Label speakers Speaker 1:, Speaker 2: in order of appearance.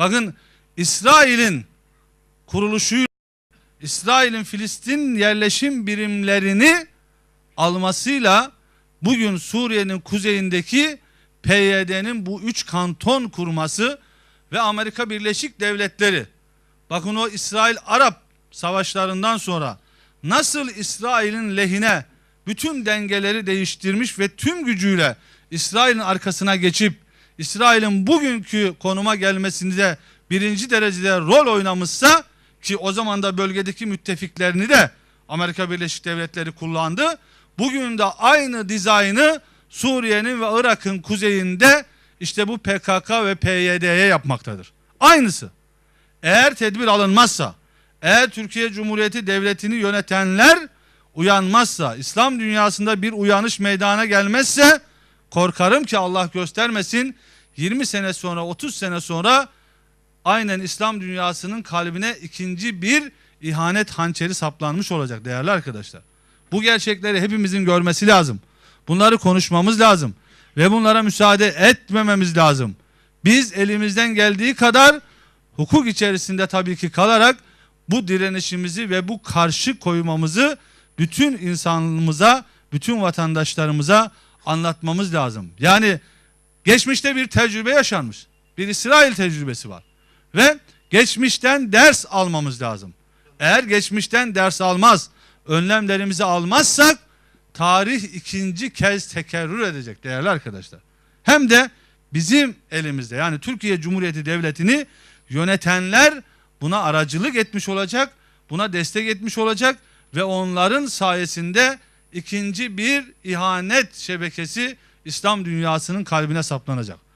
Speaker 1: Bakın İsrail'in kuruluşu İsrail'in Filistin yerleşim birimlerini almasıyla bugün Suriye'nin kuzeyindeki PYD'nin bu üç kanton kurması ve Amerika Birleşik Devletleri bakın o İsrail-Arap savaşlarından sonra nasıl İsrail'in lehine bütün dengeleri değiştirmiş ve tüm gücüyle İsrail'in arkasına geçip İsrail'in bugünkü konuma gelmesinde birinci derecede rol oynamışsa ki o zaman da bölgedeki müttefiklerini de Amerika Birleşik Devletleri kullandı. Bugün de aynı dizaynı Suriye'nin ve Irak'ın kuzeyinde işte bu PKK ve PYD'ye yapmaktadır. Aynısı. Eğer tedbir alınmazsa, eğer Türkiye Cumhuriyeti Devleti'ni yönetenler uyanmazsa, İslam dünyasında bir uyanış meydana gelmezse korkarım ki Allah göstermesin 20 sene sonra 30 sene sonra aynen İslam dünyasının kalbine ikinci bir ihanet hançeri saplanmış olacak değerli arkadaşlar. Bu gerçekleri hepimizin görmesi lazım. Bunları konuşmamız lazım ve bunlara müsaade etmememiz lazım. Biz elimizden geldiği kadar hukuk içerisinde tabii ki kalarak bu direnişimizi ve bu karşı koymamızı bütün insanımıza, bütün vatandaşlarımıza anlatmamız lazım. Yani geçmişte bir tecrübe yaşanmış. Bir İsrail tecrübesi var. Ve geçmişten ders almamız lazım. Eğer geçmişten ders almaz, önlemlerimizi almazsak tarih ikinci kez tekerrür edecek değerli arkadaşlar. Hem de bizim elimizde yani Türkiye Cumhuriyeti Devleti'ni yönetenler buna aracılık etmiş olacak, buna destek etmiş olacak ve onların sayesinde ikinci bir ihanet şebekesi İslam dünyasının kalbine saplanacak.